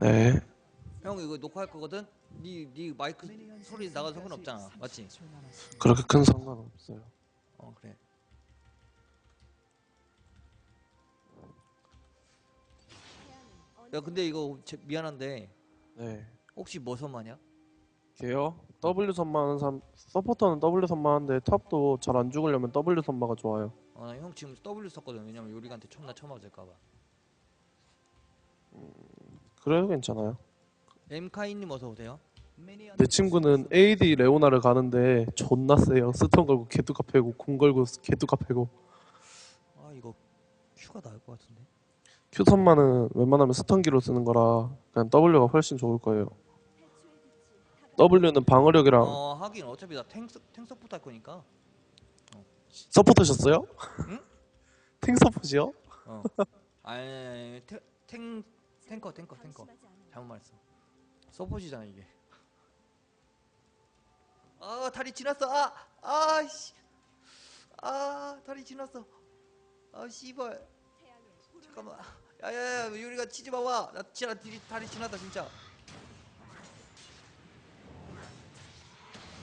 네. 형 이거 녹화할 거거든? 니, 니 마이크 소리 나가도 상관없잖아 맞지? 그렇게 큰 상관 없어요. 어 그래 야 근데 이거 제, 미안한데 네. 혹시 뭐 선마냐? 걔요? W 선마하는 사람 서포터는 W 선마하는데 탑도 잘 안 죽으려면 W 선마가 좋아요. 어형 지금 W 썼거든 왜냐면 요리한테 처음나 처음 맞을까봐 그래도 괜찮아요. 엠카이님 어서 오세요 내 친구는 AD 레오나를 가는데 존나 세요. 스턴 걸고 개뚜까 패고 공 걸고 개뚜까 패고 아 이거 큐가 나을 것 같은데 Q 선마는 웬만하면 스턴기로 쓰는 거라 그냥 W가 훨씬 좋을 거예요. W는 방어력이랑 어 하긴 어차피 나 탱, 탱 서포트 할 거니까 서포트셨어요? 응? 탱 서포트요? 어 아니 탱, 탱 탱커 탱커. 탱커. 잘못 말했어. 서포트잖아 이게. 아 다리 지났어. 아 아씨. 아 다리 지났어. 아 씨발. 잠깐만. 야야야 유리가 치지 마봐. 나 진짜 다리, 다리 지났다 진짜.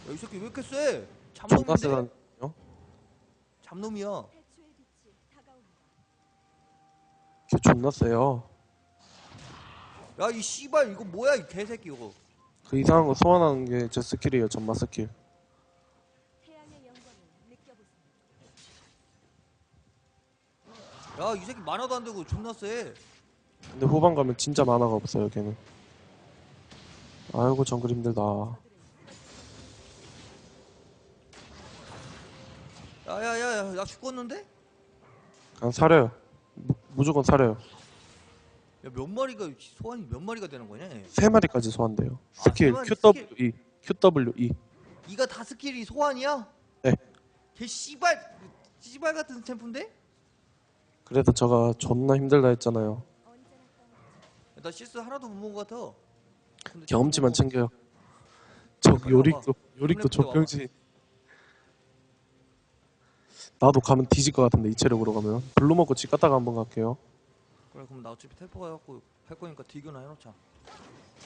야이 새끼 왜 이렇게 세 잡놈인데. 세단 잡놈이야. 걔 존나 세요. 야 이 씨발 이거 뭐야 이 개새끼 이거 그 이상한 거 소환하는 게 제 스킬이에요. 전마 스킬. 야이 새끼 만화도 안 되고 존나 세 근데 후반 가면 진짜 만화가 없어요. 걔는. 아이고 정글 힘들다. 야야야야 나 죽었는데? 그냥 사려요. 무, 무조건 사려요. 야몇 마리가 소환이 몇 마리가 되는 거냐? 얘? 세 마리까지 소환돼요. 아, 스킬 세 마리 QWE, QWE. 이가 다 스킬이 소환이야? 네. 걔 씨발 씨발 같은 챔프인데? 그래도 제가 존나 힘들다 했잖아요. 나 실수 하나도 못 먹은 것 같아. 경험치만 챙겨요. 저 요릭도 요릭도 컴퓨터 조병지. 나도 가면 뒤질 것 같은데 이 체력으로 가면 블루 먹고 집 갔다가 한번 갈게요. 그래 그럼 나 어차피 텔포 해갖고 할 거니까 디교나 해놓자.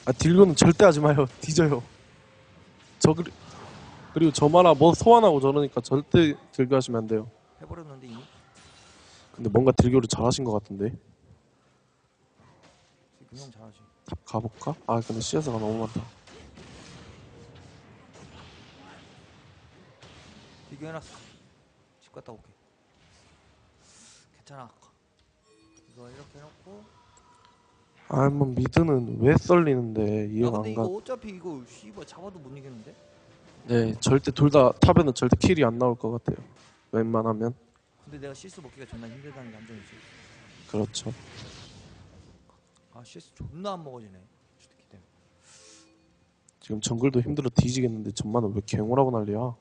아 딜고는 절대 하지 마요. 뒤져요. 저 그리, 그리고 저만아 뭐 소환하고 저러니까 절대 딜교 하시면 안 돼요. 해버렸는데 이미 근데 뭔가 딜교를 잘하신 것 같은데. 그형 잘하지. 탑 가볼까? 아 근데 CS가 너무 많다. 디교 해놨어. 집 갔다 올게. 괜찮아. 이거 해놓고. 아 뭐 미드는 왜 썰리는데 야 이해가 근데 안 이거 가. 어차피 이거 씨발 잡아도 못 이기는데? 네 절대 둘 다 탑에는 절대 킬이 안 나올 것 같아요. 웬만하면 근데 내가 실수 먹기가 존나 힘들다는 게 함정이지. 그렇죠. 아 실수 존나 안 먹어지네. 주특기 때문에. 지금 정글도 힘들어 뒤지겠는데 전만은 왜 갱호라고 난리야?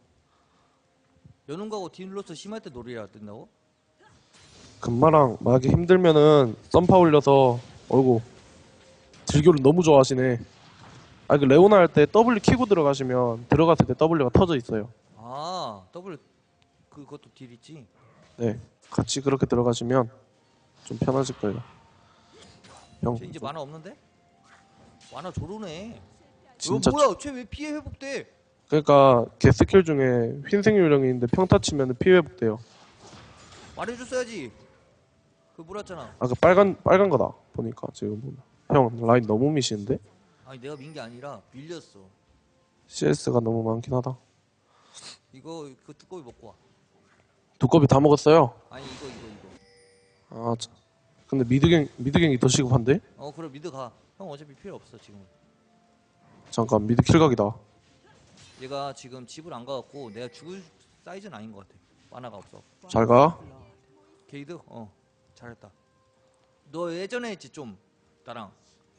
연운가고 딜로스 심할 때 놀이라 뜬다고? 금마랑 만약에 힘들면은 썸파 올려서 어이구 딜교를 너무 좋아하시네. 아 그 레오나 할 때 W 키고 들어가시면 들어갔을 때 W가 터져 있어요. 아 더블 그- 그것도 딜 있지? 네 같이 그렇게 들어가시면 좀 편하실 거예요. 형 쟤 이제 만화 없는데? 만화 조르네. 진짜 어, 뭐야? 쟤 왜 피해 회복돼? 그러니까 개 스킬 중에 흰색 요령이 있는데 평타 치면 피해 회복돼요. 말해줬어야지. 그 뭐랬잖아. 아그 빨간 빨간 거다 보니까 지금 보면. 형 라인 너무 미시는데 아니 내가 민 게 아니라 밀렸어. CS가 너무 많긴 하다. 이거 그 두꺼비 먹고 와. 두꺼비 다 먹었어요. 아니 이거 이거 이거. 아 참. 근데 미드갱 미드갱이 더 시급한데? 어 그래 미드 가. 형 어차피 필요 없어 지금. 잠깐 미드 킬각이다. 얘가 지금 집을 안 가갖고 내가 죽을 사이즈는 아닌 것 같아. 만화가 없어. 잘 가. 게이드? 어 잘했다. 너 예전에 했지 좀 나랑.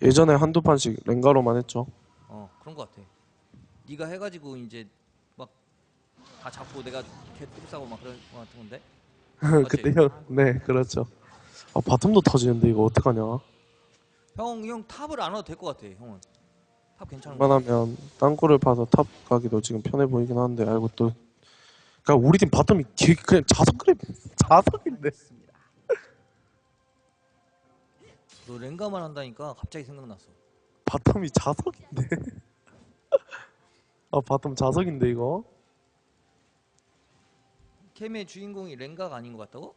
예전에 한두 판씩 랭가로만 했죠. 어 그런 것 같아. 네가 해가지고 이제 막 다 잡고 내가 개똥 싸고 막 그런 거 같은 건데. 그때 형, 네 그렇죠. 아 바텀도 터지는데 이거 어떡하냐? 형, 형 탑을 안 와도 될 것 같아. 형은 탑 괜찮은 거. 웬만하면 땅굴을 파서 탑 가기도 지금 편해 보이긴 하는데 알고 또. 그러니까 우리 팀 바텀이 개- 그냥 자석 그래 자석인데. 너 랭가만 한다니까 갑자기 생각났어. 바텀이 자석인데. 아 바텀 자석인데 이거. 캠의 주인공이 랭가가 아닌 것 같다고?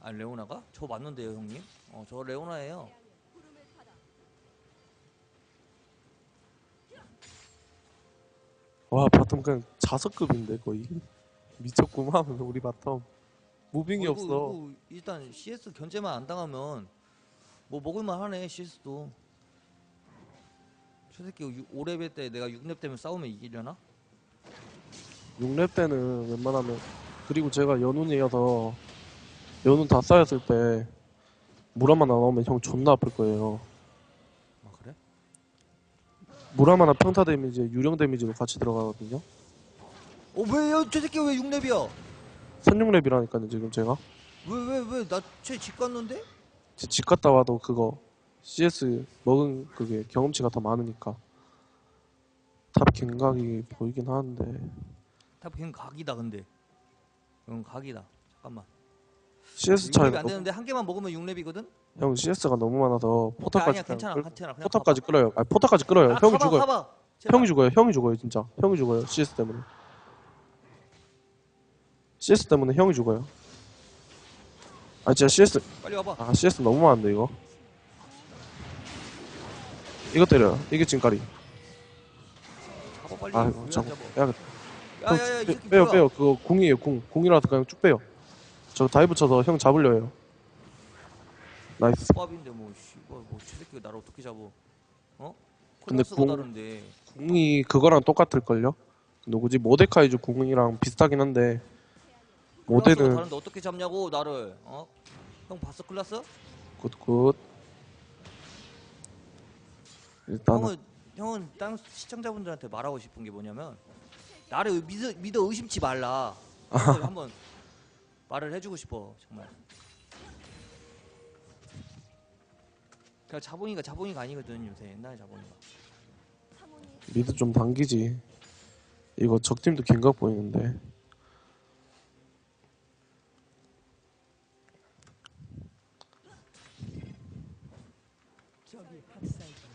아 레오나가? 저 맞는데요 형님? 어 저 레오나예요 와 바텀 그냥 자석급인데 거의. 미쳤구만 우리 바텀. 무빙이 어, 없어. 이거 일단 CS 견제만 안 당하면 뭐 먹을만 하네 CS도 저 새끼 5레벨 때 내가 6렙 때면 싸우면 이기려나? 6렙 때는 웬만하면 그리고 제가 연운이어서 연운 다 쌓였을 때안 나오면 형 존나 아플 거예요. 아 그래? 물 하나나 평타 데미지, 유령 데미지도 같이 들어가거든요. 어 왜요? 저 새끼 왜 6렙이야? 선육렙이라니까요 지금 제가 왜 왜 왜 나 쟤 집 갔는데? 지- 집 갔다 와도 그거 CS 먹은 그게 경험치가 더 많으니까 탑 갱각이 보이긴 하는데 탑 그냥 각이다 근데 응 각이다 잠깐만 CS 6렙이 차이가 안 되는데 한 개만 먹으면 6렙이거든? 형 CS가 너무 많아서 아니야 포탑까지 괜찮아 끌- 괜찮아 그냥 포탑까지 끌어요. 아니 포탑까지 끌어요. 아, 형이 가봐, 죽어요. 가봐. 형이 죽어요. 형이 죽어요 진짜. 형이 죽어요. CS 때문에. CS 때문에 형이 죽어요. 아 진짜 CS 빨리 와봐 아 CS 너무 많은데 이거. 이거 때려요. 이게. 잡아 빨리 아왜 이거 안 잡아. 잡아? 빼야겠다. 야야야 이 빼- 새끼 빼요 뭐야? 빼요. 그거 궁이에요 궁. 궁이라서 그냥 쭉 빼요. 저 다이브 쳐서 형 잡으려 해요. 나이스. 조합인데 뭐 씨발 뭐저 새끼가 나를 어떻게 잡어 어? 근데 클래스가 궁- 다른데 궁이 그거랑 똑같을걸요? 누구지? 모데카이즈 궁이랑 비슷하긴 한데 모데는 다른데 어떻게 잡냐고 나를. 어? 형 봤어 클라스? 굿굿. 일단은 형은 형은 다른 시청자분들한테 말하고 싶은 게 뭐냐면 나를 믿어, 믿어 의심치 말라. 그걸 한번 말을 해주고 싶어 정말. 그냥 자본이가 자본이가 아니거든 요새. 옛날 자본이가. 미드 좀 당기지. 이거 적팀도 갱각 보이는데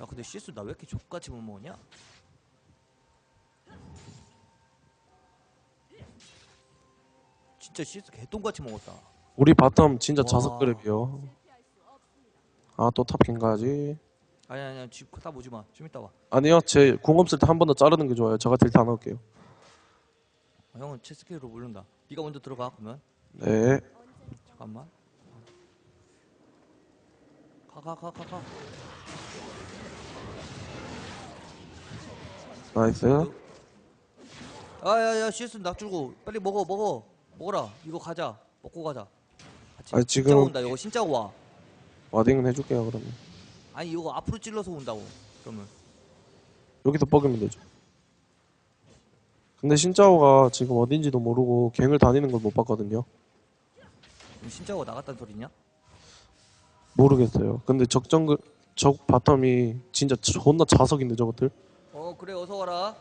야 근데 CS 나 왜 이렇게 족같이 못 먹냐? 진짜 CS 개똥같이 먹었다. 우리 바텀 진짜 와. 자석 그랩이요. 아 또탑 갱가지. 아니 아니 집다 보지 마 좀 이따 와. 아니요 제 궁 없을 때 한 번 더 자르는 게 좋아요. 제가 딜다 넣을게요. 아, 형은 체스키로 모른다. 네가 먼저 들어가 그러면. 네. 잠깐만. 가 가 가 가 가 나이스 아야야 CS 나 줄고 빨리 먹어 먹어. 먹어라. 이거 가자. 먹고 가자. 같이. 아니, 진짜 지금- 온다. 이거 진짜 와. 와딩은 해줄게요 그러면. 아니 이거 앞으로 찔러서 온다고 그러면. 여기서 뻐기면 되죠. 근데 신짜오가 지금 어딘지도 모르고 갱을 다니는 걸 못 봤거든요. 그럼 신짜고 나갔단 소리냐? 모르겠어요. 근데 적정 적 바텀이 진짜 존나 자석인데 저것들 어 그래 어서 와라.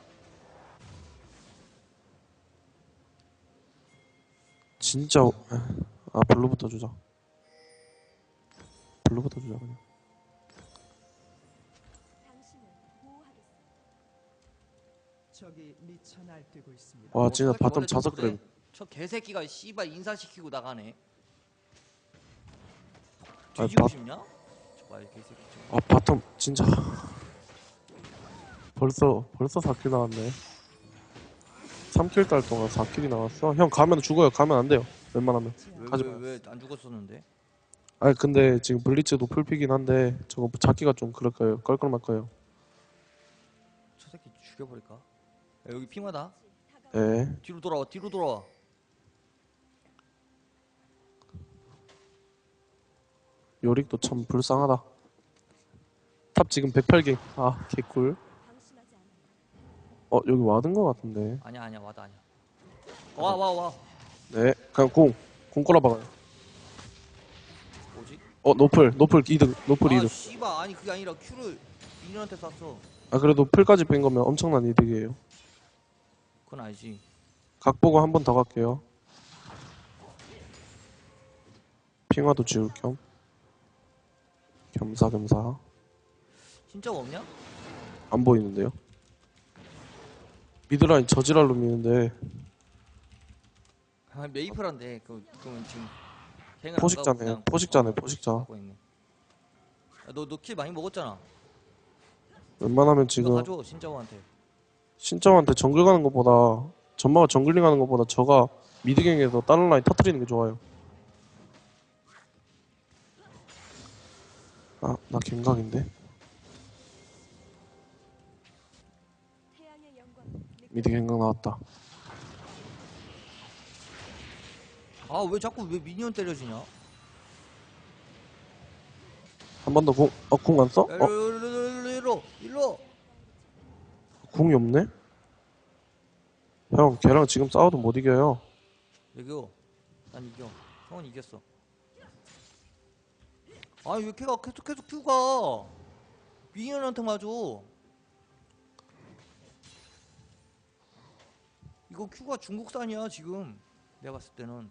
진짜 아 블루부터 주자. 블루부터 주자 그냥. 적이 미쳐 날뛰고 있습니다. 와 어, 진짜 바텀 원래 좀 자석 그래. 저 개새끼가 씨발 인사시키고 나가네. 아니, 뒤지고 바- 싶냐? 이 개새끼 저. 아 바텀 진짜 벌써 벌써 4킬 나왔네. 3킬 달 동안 4킬이 나왔어? 형 가면 죽어요. 가면 안 돼요. 웬만하면. 하지 마요. 왜왜안 죽었었는데? 아니 근데 지금 블리츠도 풀피긴 한데 저거 잡기가 좀 그럴 거예요. 껄껄말 거예요. 저 새끼 죽여버릴까? 야, 여기 핑하다. 네 뒤로 돌아와 뒤로 돌아와. 요릭도 참 불쌍하다. 탑 지금 108개. 아 개꿀 어 여기 와든 거 같은데. 아니야 아니야 와다 아니야. 와 와 와. 네 그냥 공 공 꼬라박아요. 뭐지? 어 노플 노플 이득 노플 아 이득. 씨발. 아니 그게 아니라 큐를 민현한테 쐈어. 아 그래도 풀까지 뺀 거면 엄청난 이득이에요. 그건 알지. 각 보고 한 번 더 갈게요. 핑화도 지울 겸. 겸사겸사. 진짜가 없냐? 안 보이는데요? 미드라인 저지랄로 미는데 아, 메이플한데 그 그건 지금 갱을 포식자네 포식자네 포식자 하고 있네. 너너 킬 많이 먹었잖아. 웬만하면 이거 지금 가져 신짜오한테. 신정한테 정글 가는 것보다 전마가 정글링 하는 것보다 저가 미드갱에서 다른 라인 터트리는 게 좋아요 아나 갱각인데 미드 갱각 나왔다 아 왜 자꾸 왜 미니언 때려주냐? 한 번 더 궁, 어, 궁 안 써? 야, 어, 일로 일로 일로 일로. 궁이 없네? 형, 걔랑 지금 싸워도 못 이겨요. 이겨. 난 이겨. 형은 이겼어. 아니 왜 걔가 계속 계속 큐가 미니언한테 맞아. 이거 큐가 중국산이야 지금. 내가 봤을 때는.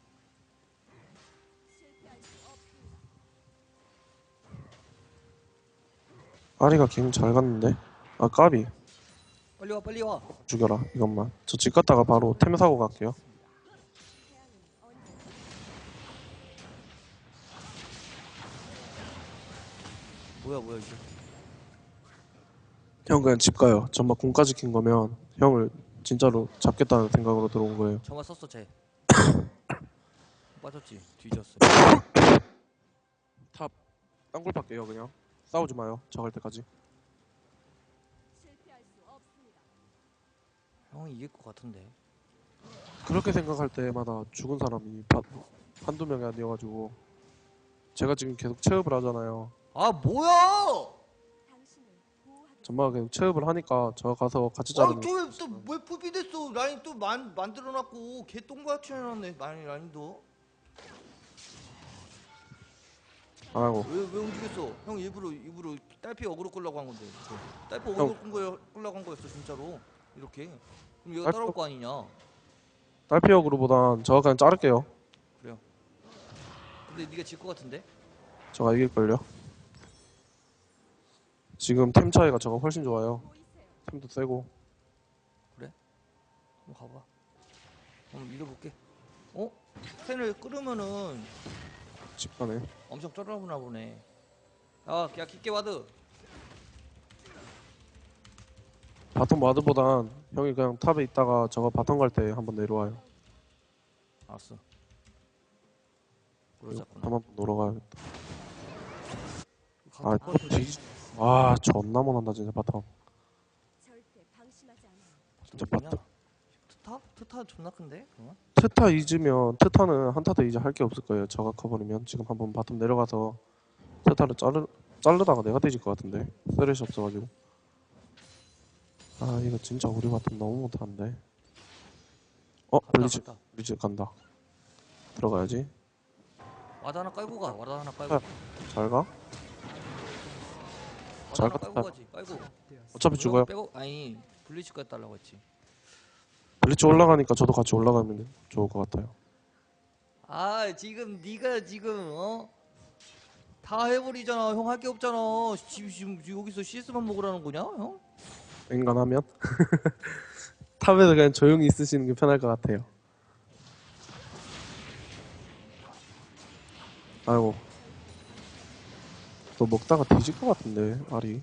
아리가 갱잘 갔는데? 아, 까비. 빨리 와 빨리 와. 죽여라, 이것만. 저 집 갔다가 바로 템 사고 갈게요. 뭐야 뭐야 이게. 형, 그냥 집 가요. 전막 궁까지 킨 거면 형을 진짜로 잡겠다는 생각으로 들어온 거예요. 저만 썼어 쟤. 빠졌지 뒤졌어. 탑, 땅굴 팔게요, 그냥. 싸우지 마요, 저갈 때까지. 실패할 수 없습니다. 형이 이길 것 같은데. 그렇게 생각할 때마다 죽은 사람이 바- 한두 명이 아니어가지고. 제가 지금 계속 체업을 하잖아요. 아 뭐야? 당신을 보호하겠습니다. 전마가 계속 체업을 하니까 저 가서 같이 자르는 아저또왜 푸비 됐어? 라인 또 만 만들어놨고 개 똥같이 해놨네. 라인 라인도. 안 하고. 왜 왜 움직였어? 형 일부러 일부러 딸피 어그로 끌려고 한 건데. 딸피 형. 어그로 끌 거야 끌려고 한 거였어 진짜로. 이렇게. 그럼 얘가 딸피- 따라올 거 아니냐? 딸피역으로보단 저가 그냥 자를게요. 근데 네가 질것 같은데? 저가 이길걸요. 지금 템 차이가 저가 훨씬 좋아요. 템도 세고. 한번 가봐. 한번 밀어볼게. 어? 팬을 끓으면은 집 가네. 엄청 쩔어보나 보네. 야, 야, 깊게 와드. 바텀 와드보단 형이 그냥 탑에 있다가 저가 바텀 갈 때 한번 내려와요. 알았어. 한번 놀러 가야겠다. 아, 아, 뒤... 아, 존나 못한다 진짜 바텀. 진짜? 바텀. 트타? 트타 존나 큰데? 그러면? 트타 잊으면 트타는 한타도 이제 할 게 없을 거예요. 저가 커버리면 지금 한번 바텀 내려가서 트타를 자르 자르다가 내가 뒤질 것 같은데 쓰레쉬 없어가지고. 아 이거 진짜 우리 바텀 너무 못하는데. 어 갔다. 블리츠 간다. 들어가야지. 와드 하나 깔고 가. 와드 하나 깔고. 아, 잘 가. 잘 갔다. 깔고 가지. 깔고. 어차피 죽어요. 빼고 아니 블리츠까지 달라고 했지. 블리츠 올라가니까 저도 같이 올라가면 좋을 것 같아요. 아 지금 네가 지금 어? 다 해버리잖아. 형 할 게 없잖아. 지금, 지금 여기서 CS만 먹으라는 거냐, 형? 인간하면 탑에서 그냥 조용히 있으시는 게 편할 것 같아요. 아이고 너 먹다가 뒤질 것 같은데 알이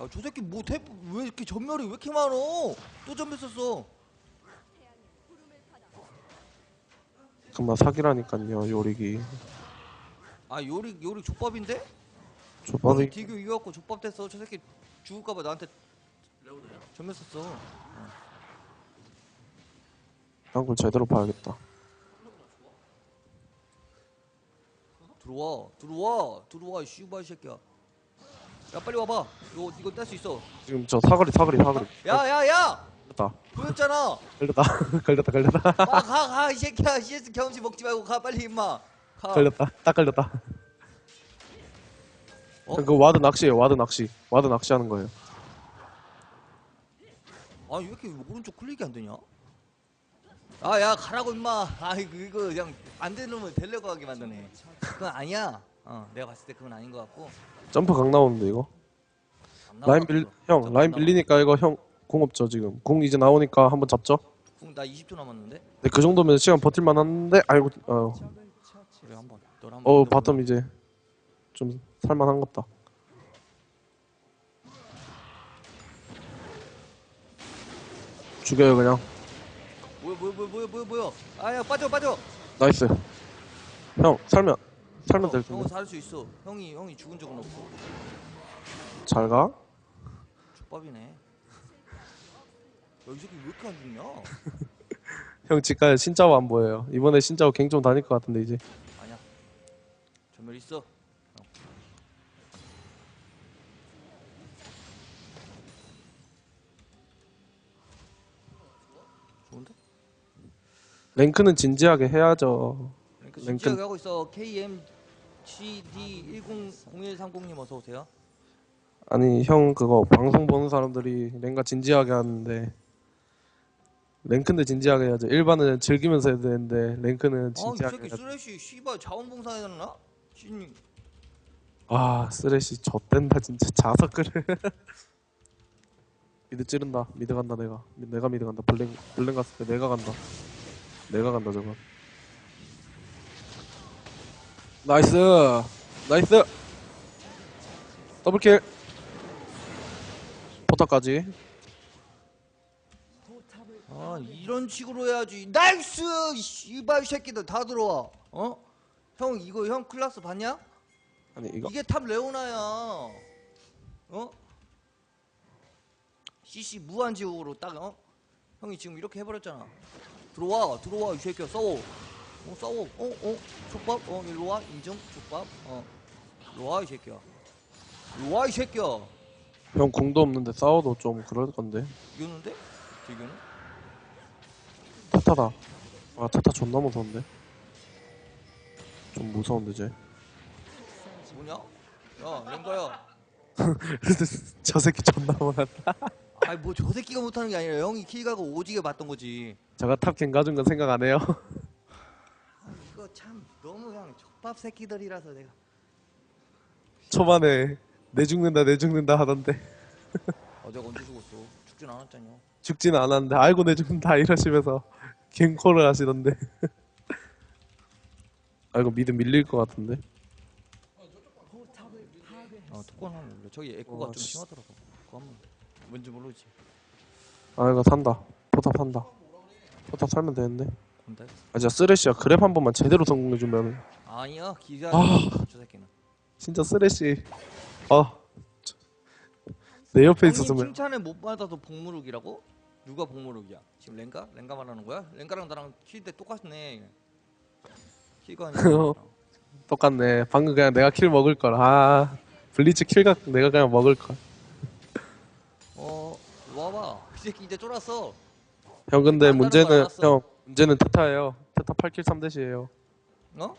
야, 저 새끼 뭐 태, 왜 이렇게 전멸이 왜 이렇게 많어? 또 전멸 썼어. 그만 사기라니까요 요리기 아 요리 요리 족밥인데? 조밥이 디교 이겨갖고 족밥 됐어. 저 새끼 죽을까봐 나한테 전멸 썼어. 한걸 제대로 봐야겠다 들어와, 들어와, 들어와, 이 씨발 새끼야. 야 빨리 와봐. 이거 이거 뗄 수 있어. 지금 저 사거리 사거리 사거리 야, 야, 야! 걸렸다 보였잖아. 걸렸다 걸렸다 걸렸다 아, 가, 가, 이 새끼야. CS 경험치 먹지 말고 가 빨리 임마. 가. 걸렸다 딱 걸렸다 어? 그 와드 낚시에요 와드 낚시 와드 낚시하는 거예요 아, 왜 이렇게 오른쪽 클릭이 안 되냐? 아, 야, 가라고 임마. 아, 이거 이거 그냥 안 되려면 되려고 하게 만드네. 그건 아니야. 어 내가 봤을 때 그건 아닌 것 같고 점프 각 나오는데 이거 안 라인 밀, 그거. 형안 라인 나와. 밀리니까 이거 형 공 없죠 지금 공 이제 나오니까 한번 잡죠 궁, 나 20초 남았는데 근데 그 정도면 시간 버틸만 한데 아이고 어. 그래 한번 어? 바텀 이제 좀 살만한갑다 죽여요 그냥 뭐야 뭐야 뭐야 뭐야 뭐야. 아야 빠져 빠져. 나이스. 형 살면 살면 어, 될 형은 텐데. 살수 있어. 형이 형이 죽은 적은 없고. 잘 가? 족밥이네. 야이 새끼 왜 이렇게 안 죽냐? 형 집가에 신짜오 안 보여요. 이번에 신짜오 갱 좀 다닐 것 같은데 이제. 아니야. 전멸 있어 형. 좋은데? 랭크는 진지하게 해야죠. 그러니까 랭크- 진지하게 하고 있어. KMGD100130님 어서 오세요. 아니 형 그거 방송 보는 사람들이 랭가 진지하게 하는데 랭크인데 진지하게 해야죠. 일반은 즐기면서 해야 되는데 랭크는 아이 진지하게 새끼 해야죠. 쓰레쉬 씨발 자원봉사해놨나? 씨님. 아 쓰레쉬 좆된다 진짜. 자석을. 미드 찌른다. 미드 간다 내가. 미- 내가 미드 간다. 블랭 블랭 갔을 때 내가 간다 내가 간다 저거. 나이스. 나이스. 더블킬. 포탑까지. 아 이런 식으로 해야지. 나이스! 이 씨발 새끼들 다 들어와. 어? 형 이거 형 클라스 봤냐? 아니 이거. 이게 탑 레오나야. 어? CC 무한지옥으로 딱 어? 형이 지금 이렇게 해버렸잖아 들어와 들어와 이 새끼야 싸워 어 싸워 어? 어? 족밥? 어 일로와 인정? 족밥? 어 일로와 이 새끼야 일로와 이 새끼야 형 궁도 없는데 싸워도 좀 그럴 건데 이겼는데? 대교는? 타타다 아 타타 존나 무서운데 좀 무서운데 쟤 뭐냐? 야 랭가야 저 새끼 존나 못한다 아니 뭐 저 새끼가 못하는 게 아니라 형이 킬 가고 오지게 봤던 거지 제가 탑갱 가준 건 생각 안 해요? 아, 이거 참 너무 그냥 족밥 새끼들이라서 내가. 초반에 내 죽는다 내 죽는다 하던데. 어제가 언제 죽었어? 죽진 않았잖여 죽지는 않았는데 알고 내 죽는다 이러시면서 갱콜을 하시던데. 아 이거 미드 밀릴 것 같은데. 아 토건 하면 몰라 저기 에코가 와, 좀 씨. 심하더라고. 그거 한번 뭔지 모르지. 아 이거 산다. 포탑 산다 포탑 살면 되는데. 본다 아 진짜 쓰레쉬야. 그랩 한 번만 제대로 성공해주면 아니야 기자 아. 저 새끼는. 진짜 쓰레쉬. 아내 옆에 형님 있었으면 칭찬을 못 받아도 복무룩이라고? 누가 복무룩이야? 지금 랭가? 랭가 말하는 거야? 랭가랑 나랑 킬때 똑같네. 킬가 아니야? 똑같네. 방금 그냥 내가 킬 먹을 걸 아. 블리츠 킬각 내가 그냥 먹을 걸. 어 와봐. 이 새끼 이제 쫄았어 형 근데 문제는 알았어. 형 문제는 테타예요. 테타 8킬 3대시에요. 어?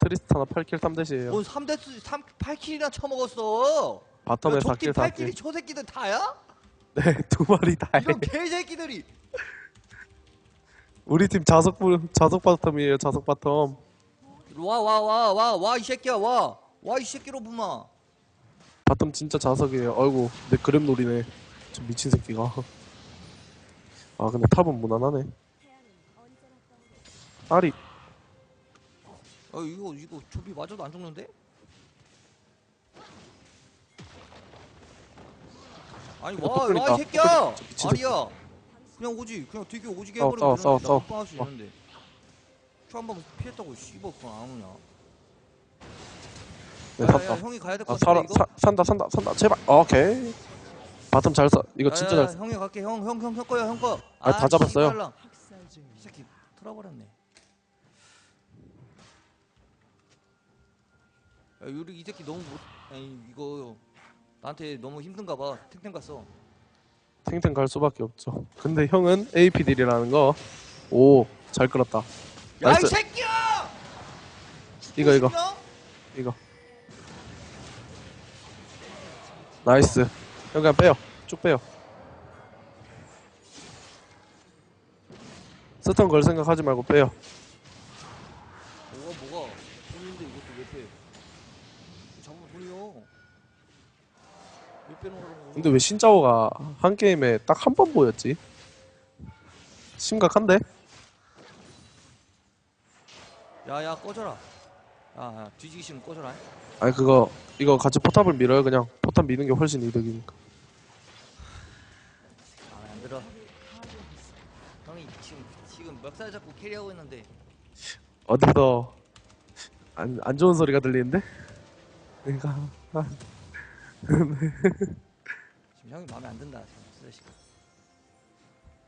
트리스타나 8킬 3대시에요. 뭔 3대 3 8킬이나 쳐먹었어. 바텀에 적팀 4킬 8킬이 4킬. 저 새끼들 다야? 네 두 마리 다해. 이런 개새끼들이. 우리 팀 자석 부- 자석 바텀이에요 자석 바텀. 와 와 와 와 와 이 새끼야 와. 와 이 새끼로 부마 바텀 진짜 자석이에요. 아이고 내 그램 놀이네. 저 미친 새끼가 아 근데 탑은 무난하네 아리 아 이거 이거 조비 맞아도 안 죽는데? 아니 이거 와또와 끌린다. 이 새끼야 또 끌린다. 미친 아리야 그냥 오지 그냥 되게 오지게 싸워, 해버리면 싸워, 싸워, 나 빵할 수 싸워. 있는데 큐 한 번 피했다고 씨발 그건 안 오냐 네 야야야 샀다 형이 가야 될 것 아 같은데 살아 이거? 사, 산다 산다 산다 제발 오케이 바텀 잘 써. 이거 진짜 야야야, 잘 써. 형이 갈게. 형 형 형 형 거야 형 거. 아, 다 잡았어요. 학살 이. 새끼 털어버렸네. 야 유리 이 새끼 너무 못 아니 이거 나한테 너무 힘든가 봐. 탱탱 갔어. 탱탱 갈 수밖에 없죠. 근데 형은 APD라는 거 오 잘 끌었다. 야 이 나이스. 새끼야! 이거 이거? 이거. 나이스 형 그냥 빼요 쭉 빼요 스턴 걸 생각하지 말고 빼요 뭐가 뭐가 했는데 이것도 왜 빼? 잡으면 돈이요. 왜 빼놓으라고? 근데 왜 신짜오가 한 게임에 딱 한 번 보였지? 심각한데? 야야 꺼져라. 야, 야 뒤지기 싫으면 꺼져라. 아니 그거 이거 같이 포탑을 밀어요 그냥 포탑 미는 게 훨씬 이득이니까 아, 안 들어. 형이 지금 멱살 잡고 캐리하고 있는데 어디서 안, 안 좋은 소리가 들리는데? 아, 지금 형이 마음에 안 든다. 지금 쓰레쉬가.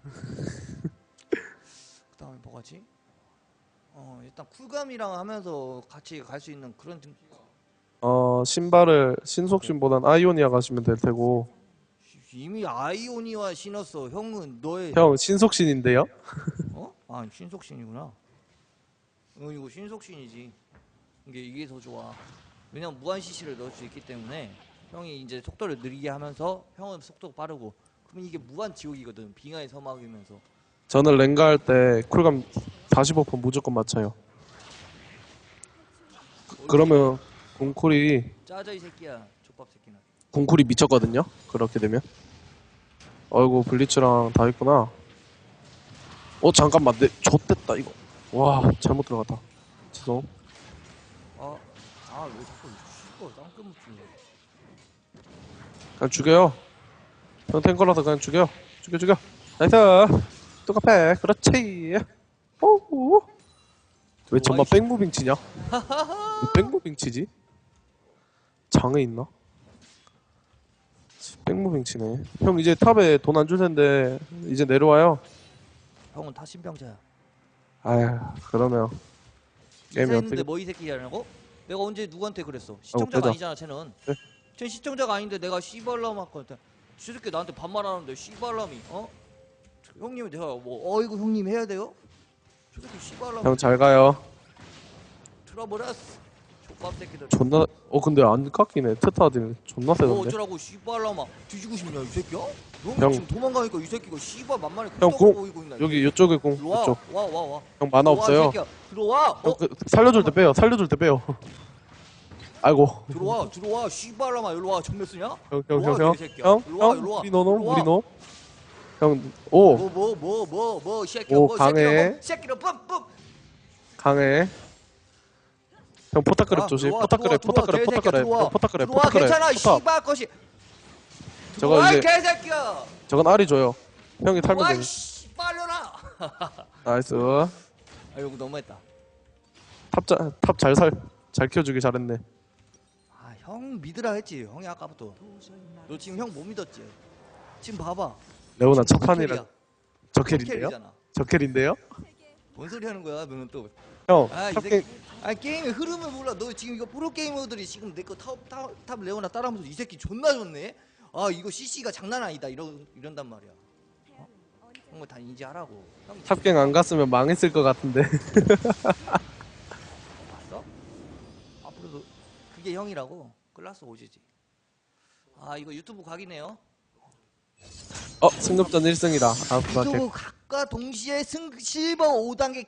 그 다음에 뭐가지? 어 일단 쿨감이랑 하면서 같이 갈 수 있는 그런 등- 어 신발을 신속신보단 아이오니아 가시면 될 테고 이미 아이오니와 신었어. 형은 너의 형 신속신인데요? 어? 아 신속신이구나. 어 이거 신속신이지. 이게 이게 더 좋아. 왜냐면 무한 CC를 넣을 수 있기 때문에 형이 이제 속도를 느리게 하면서 형은 속도가 빠르고 그러면 이게 무한 지옥이거든. 빙하의 서막이면서. 저는 랭가 할 때 쿨감 45% 무조건 맞춰요 그러면 공쿨이 짜져 이 새끼야. 족밥 새끼는. 공쿨이 미쳤거든요 그렇게 되면 어이구 블리츠랑 다 있구나 어 잠깐만. 내 좆됐다 이거. 와 잘못 들어갔다. 죄송. 아, 아 왜 자꾸 씨발 땅끝 주냐. 그냥 죽여요. 형 탱커라서 그냥 죽여. 죽여 죽여. 나이스. 똑같아 그렇지. 오우. 왜 와이씨. 백무빙 치냐? 왜 백무빙 치지? 장애 있나? 백무빙 치네. 형 이제 탑에 돈 안 줄 텐데 이제 내려와요 형은 다 신병자야. 아휴 그러면 게임이 인사했는데 어떻게 뭐이 새끼냐고? 내가 언제 누구한테 그랬어? 시청자가 그죠. 아니잖아, 쟤는. 네. 쟤 시청자가 아닌데 내가 씨발람 할거한테 저 새끼 나한테 반말하는데 씨발람이 어? 형님 내가 뭐 어이구 형님 해야 돼요? 저 새끼 씨발람 형 잘 가요 틀어버렸어. 족밥 새끼들. 존나 어 근데 안 깎이네 트타들 존나 뭐 세던데 어쩌라고 씨발람아 뒤지고 싶냐 이 새끼야? 형, 형. 지금 도망가니까 이 새끼가 씨발 만만히 형, 큰 공- 보이고 있나? 여기 이쪽에 공 이쪽 와와 와. 형 만화 들어와, 이 없어요 새끼야. 들어와. 어? 형, 그, 살려줄 때 빼요 살려줄 때 빼요 아이고 들어와 들어와 씨발람아 일로 와 전매 쓰냐? 형 형형이 새끼야. 형 일로 와, 형 일로 와. 우리 와. 우리 노 형오 뭐 뭐 뭐 뭐뭐 새끼야 오, 뭐 강해. 새끼야 뭐 새끼로 뿜뿜 강해 형 포탑 그랩 아, 조심. 들어와, 포탑 그랩 들어와, 포탑 그랩 들어와, 포탑 그랩 들어와. 형 포탑 그랩 들어와 포탑 그랩. 괜찮아 포탑. 씨발 것이. 저거 들어와 이 이제- 개새끼야. 저건 알이 줘요. 형이 탈면 되니 씨발려나. 나이스. 아 이거 너무했다. 탑잘 살 잘 키워주길 잘했네. 아 형 믿으라 했지. 형이 아까부터. 너 지금 형 못 믿었지? 지금 봐봐. 레오나 지금 첫판이라 첫저 캘인데요? 뭔 소리 하는 거야 너는 또 형 아, 이탑 새끼. 아 게임의 흐름을 몰라. 너 지금 이거 프로 게이머들이 지금 내거탑탑탑 레오나 따라하면서 이 새끼 존나 좋네. 아 이거 CC가 장난 아니다. 이런 이런단 말이야. 그런 거다 인지하라고. 탑갱 안 갔으면 망했을 것 같은데 봤어? 앞으로도 그게 형이라고. 클라스 오지지. 아 이거 유튜브 각이네요. 어 승급전 1승이다 아, 나 개- 유튜브 각과 동시에 승 실버 5단계